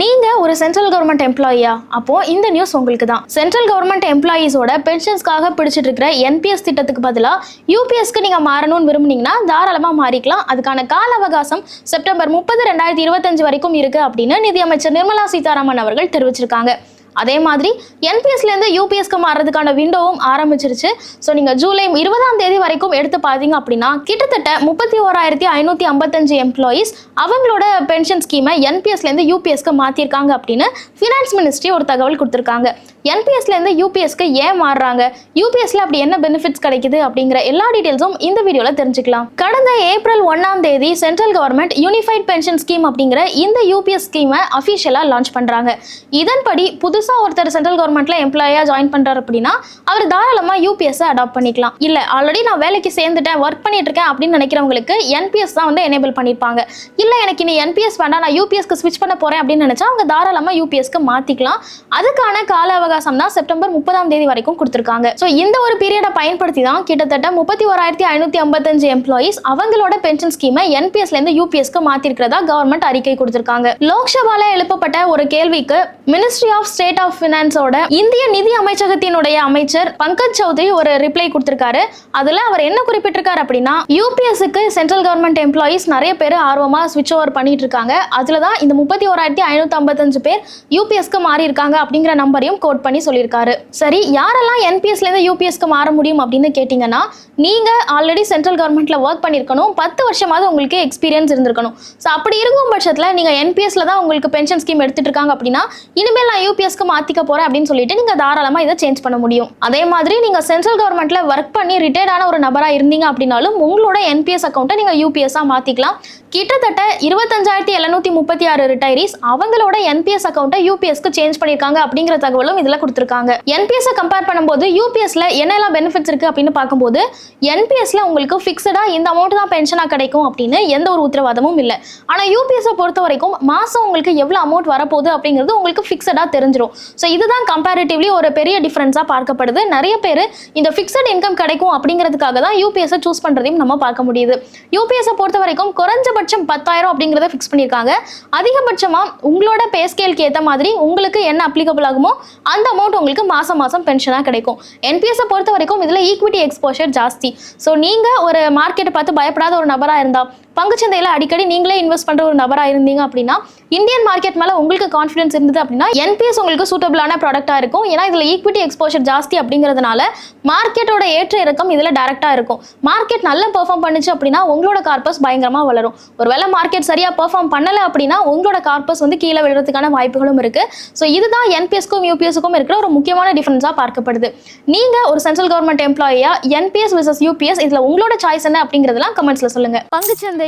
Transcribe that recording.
நீங்க ஒரு central government எம்ப்ளாயியா அப்போ இந்த நியூஸ் உங்களுக்கு தான் சென்ட்ரல் கவர்மெண்ட் எம்ப்ளாயீஸோட பென்ஷன்ஸ்க்காக பிடிச்சிட்டு இருக்கிற என்பிஎஸ் திட்டத்துக்கு பதிலா யூபிஎஸ்க்கு நீங்க மாறணும்னு விரும்புனீங்கன்னா தாராளமா மாறிக்கலாம். அதுக்கான கால அவகாசம் செப்டம்பர் முப்பது ரெண்டாயிரத்தி இருபத்தஞ்சு வரைக்கும் இருக்கு அப்படின்னு நிதியமைச்சர் நிர்மலா சீதாராமன் அவர்கள் தெரிவிச்சிருக்காங்க. அதே மாதிரி என்பிஎஸ்லேருந்து யூபிஎஸ்க்கு மாறுறதுக்கான விண்டோவும் ஆரம்பிச்சிருச்சு. ஸோ நீங்கள் ஜூலை இருபதாம் தேதி வரைக்கும் எடுத்து பார்த்தீங்க அப்படின்னா கிட்டத்தட்ட முப்பத்தி ஓராயிரத்தி ஐநூற்றி ஐம்பத்தஞ்சு எம்ப்ளாயீஸ் அவங்களோட பென்ஷன் ஸ்கீமை என்பிஎஸ்லேருந்து யூபிஎஸ்க்கு மாற்றிருக்காங்க அப்படின்னு ஃபினான்ஸ் மினிஸ்ட்ரி ஒரு தகவல் கொடுத்துருக்காங்க. என்பிஎஸ்லேருந்து யூபிஎஸ்க்கு ஏன் மாறுறாங்க? யூபிஎஸ்ல அப்படி என்ன பெனிஃபிட்ஸ் கிடைக்குது அப்படிங்கிற எல்லா டீட்டெயில்ஸும் இந்த வீடியோவில் தெரிஞ்சுக்கலாம். கடந்த ஏப்ரல் ஒன்றாம் தேதி central government unified pension scheme அப்படிங்கிற இந்த யூபிஎஸ் ஸ்கீமை அஃபிஷியலாக லான்ச் பண்ணுறாங்க இதன்படி புதுசு புதுசாக ஒருத்தர் சென்ட்ரல் கவர்மெண்ட்ல எம்ப்ளாயாக ஜாயின் பண்ணுறாரு அப்படின்னா அவர் தாராளமாக யூபிஎஸ்ஸை அடாப்ட் பண்ணிக்கலாம். இல்லை ஆல்ரெடி நான் வேலைக்கு சேர்ந்துட்டேன் ஒர்க் பண்ணிட்டு இருக்கேன் அப்படின்னு நினைக்கிறவங்களுக்கு என்பிஎஸ் தான் வந்து எனேபிள் பண்ணியிருப்பாங்க இல்லை எனக்கு இனி என்பிஎஸ் வேண்டாம் நான் யூபிஎஸ்க்கு ஸ்விட்ச் பண்ண போகிறேன் அப்படின்னு நினச்சா அவங்க தாராளமாக யூபிஎஸ்க்கு மாற்றிக்கலாம் அதுக்கான கால அவகாசம் தான் செப்டம்பர் முப்பதாம் தேதி வரைக்கும் கொடுத்துருக்காங்க. ஸோ இந்த ஒரு பீரியடை பயன்படுத்தி தான் கிட்டத்தட்ட முப்பத்தி ஓராயிரத்தி ஐநூற்றி ஐம்பத்தஞ்சு எம்ப்ளாயீஸ் அவங்களோட பென்ஷன் ஸ்கீமை என்பிஎஸ்லேருந்து யூபிஎஸ்க்கு மாற்றிருக்கிறதா கவர்மெண்ட் அறிக்கை கொடுத்துருக்காங்க. லோக்சபால எழுப்பப்பட்ட ஒரு கேள்விக்கு மினிஸ்ட்ரி ஆஃப் ஸ்டேட் ஆஃப் ஃபினான்ஸோட இந்திய நிதி அமைச்சகத்தினுடைய அமைச்சர் பங்கஜ் சௌத்ரி ஒரு ரிப்ளை கொடுத்திருக்காரு. அதுல அவர் என்ன குறிப்பிட்டிருக்காரு அப்படின்னா யூபிஎஸ்க்கு சென்ட்ரல் கவர்மெண்ட் எம்ப்ளாயீஸ் நிறைய பேர் ஆர்வமா ஸ்விட்ச் ஓவர் பண்ணிட்டு இருக்காங்க அதுல தான் இந்த முப்பத்தி ஓராயிரத்தி ஐநூத்தி ஐம்பத்தஞ்சு பேர் யூபிஎஸ்க்கு மாறி இருக்காங்க அப்படிங்கிற நம்பரையும் கோட் பண்ணி சொல்லியிருக்காரு. சரி யாரெல்லாம் என்பிஎஸ்ல இருந்து யூபிஎஸ்க்கு மாற முடியும் அப்படின்னு கேட்டீங்கன்னா நீங்க ஆல்ரெடி சென்ட்ரல் கவர்மெண்ட்ல ஒர்க் பண்ணிருக்கணும் பத்து வருஷமாவது உங்களுக்கு எக்ஸ்பீரியன்ஸ் இருந்திருக்கணும். ஸோ அப்படி இருக்கும் பட்சத்தில் நீங்க என்பிஎஸ்ல தான் உங்களுக்கு பென்ஷன் ஸ்கீம் எடுத்துட்டு இருக்காங்க அப்படின்னா இனிமேல் நான் யூபிஎஸ் ஆஃபீஸ்க்கு மாற்றிக்க போகிறேன் அப்படின்னு சொல்லிட்டு நீங்கள் தாராளமாக இதை சேஞ்ச் பண்ண முடியும். அதே மாதிரி நீங்கள் சென்ட்ரல் கவர்மெண்ட்டில் ஒர்க் பண்ணி ரிட்டையர்டான ஒரு நபராக இருந்தீங்க அப்படின்னாலும் உங்களோட என்பிஎஸ் அக்கௌண்ட்டை நீங்கள் யூபிஎஸ்ஸாக மாற்றிக்கலாம் கிட்டத்தட்ட இருபத்தஞ்சாயிரத்தி எழுநூத்தி முப்பத்தி ஆறு ரிட்டையரிஸ் அவங்களோட என்பிஎஸ் அக்கௌண்ட்டை யூபிஎஸ்க்கு சேஞ்ச் பண்ணியிருக்காங்க அப்படிங்கிற தகவலும் இதில் கொடுத்துருக்காங்க. என்பிஎஸ்ஸை கம்பேர் பண்ணும்போது யூபிஎஸ்ல என்னெல்லாம் பெனிஃபிட்ஸ் இருக்குது அப்படின்னு பார்க்கும்போது என்பிஎஸ்ல உங்களுக்கு ஃபிக்ஸடாக இந்த அமௌண்ட் தான் பென்ஷனாக கிடைக்கும் அப்படின்னு எந்த ஒரு உத்தரவாதமும் இல்லை. ஆனால் யூபிஎஸ்ஸை பொறுத்த வரைக்கும் மாதம் உங்களுக்கு எவ்வளோ அமௌண்ட் வரப்போகுது அப்படிங்கிறது உங்களுக்கு ஃபிக்ஸடாக தெரிஞ்சிடும் ஸோ இதுதான் கம்பேரிட்டிவ்லி ஒரு பெரிய டிஃப்ரென்ஸாக பார்க்கப்படுது. நிறைய பேர் இந்த ஃபிக்ஸட் இன்கம் கிடைக்கும் அப்படிங்கிறதுக்காக தான் யூபிஎஸ்ஸை சூஸ் பண்ணுறதையும் நம்ம பார்க்க முடியுது. யூபிஎஸ்ஸை பொறுத்த வரைக்கும் குறைஞ்சபட்சம் பத்தாயிரம் அப்படிங்கிறத ஃபிக்ஸ் பண்ணியிருக்காங்க. அதிகபட்சமாக உங்களோட பே ஸ்கேலுக்கு ஏற்ற மாதிரி உங்களுக்கு என்ன அப்ளிகபிள் ஆகுமோ அந்த அமௌண்ட் உங்களுக்கு மாதம் மாதம் பென்ஷனாக கிடைக்கும். என்பிஎஸ்ஸை பொறுத்த வரைக்கும் இதில் ஈக்விட்டி எக்ஸ்போஷர் ஜாஸ்தி. ஸோ நீங்கள் ஒரு மார்க்கெட்டை பார்த்து பயப்படாத ஒரு நபராக இருந்தால் பங்குச்சந்தையில் அடிக்கடி நீங்களே இன்வெஸ்ட் பண்ணுற ஒரு நபராக இருந்தீங்க அப்படின்னா இந்தியன் மார்க்கெட் மேலே உங்களுக்கு கான்ஃபிடன்ஸ் இருந்தது அப்படின்னா என்பிஎஸ் உங்களுக்கு சூட்டபிளான ப்ராடக்டாக இருக்கும். ஏன்னா இதில் ஈக்விட்டி எக்ஸ்போஷர் ஜாஸ்தி அப்படிங்கிறதுனால மார்க்கெட்டோட ஏற்ற இறக்கம் இதில் டேரெக்டாக இருக்கும். மார்க்கெட் நல்லா பெர்ஃபார்ம் பண்ணுச்சு அப்படின்னா உங்களோட கார்பஸ் பயங்கரமாக வளரும். ஒருவேளை மார்க்கெட் சரியாக பெர்ஃபார்ம் பண்ணலை அப்படின்னா உங்களோட கார்பஸ் வந்து கீழே விழுறதுக்கான வாய்ப்புகளும் இருக்குது ஸோ இதுதான் என்பிஎஸ்க்கும் யூபிஎஸ்க்கும் இருக்கிற ஒரு முக்கியமான டிஃபரன்ஸாக பார்க்கப்படுது. நீங்கள் ஒரு சென்ட்ரல் கவர்மெண்ட் எம்ப்ளாயியா என்பிஎஸ் விசஸ் யூபிஎஸ் இதில் உங்களோட சாய்ஸ் என்ன அப்படிங்கிறதெல்லாம் கமெண்ட்ஸில் சொல்லுங்க. பங்குச்சந்தை